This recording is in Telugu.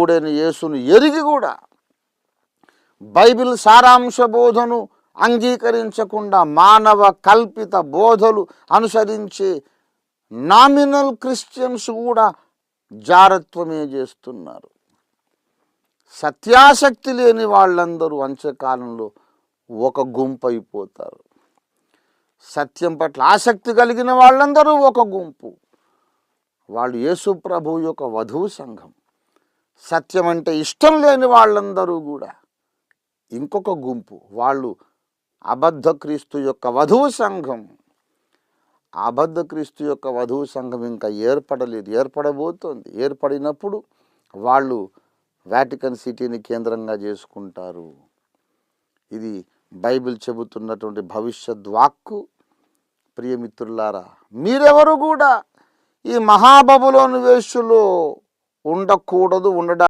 దేవుడైన యేసును ఎరిగి కూడా బైబిల్ సారాంశ బోధను అంగీకరించకుండా మానవ కల్పిత బోధలు అనుసరించే నామినల్ క్రిస్టియన్స్ కూడా జారత్వమే చేస్తున్నారు. సత్యాసక్తి లేని వాళ్ళందరూ అంత్యకాలంలో ఒక గుంపు అయిపోతారు. సత్యం పట్ల ఆసక్తి కలిగిన వాళ్ళందరూ ఒక గుంపు. వాళ్ళు యేసు ప్రభు యొక్క వధువు సంఘం. సత్యం అంటే ఇష్టం లేని వాళ్ళందరూ కూడా ఇంకొక గుంపు వాళ్ళు అబద్ధ క్రీస్తు యొక్క వధువు సంఘం. అబద్ధ క్రీస్తు యొక్క వధువు సంఘం ఇంకా ఏర్పడలేదు ఏర్పడబోతోంది. ఏర్పడినప్పుడు వాళ్ళు వాటికన్ సిటీని కేంద్రంగా చేసుకుంటారు. ఇది బైబిల్ చెబుతున్నటువంటి భవిష్యత్ వాక్కు. ప్రియమిత్రులారా మీరెవరు కూడా ఈ మహాబబులోని వేషులో ఉండకూడదు ఉండడానికి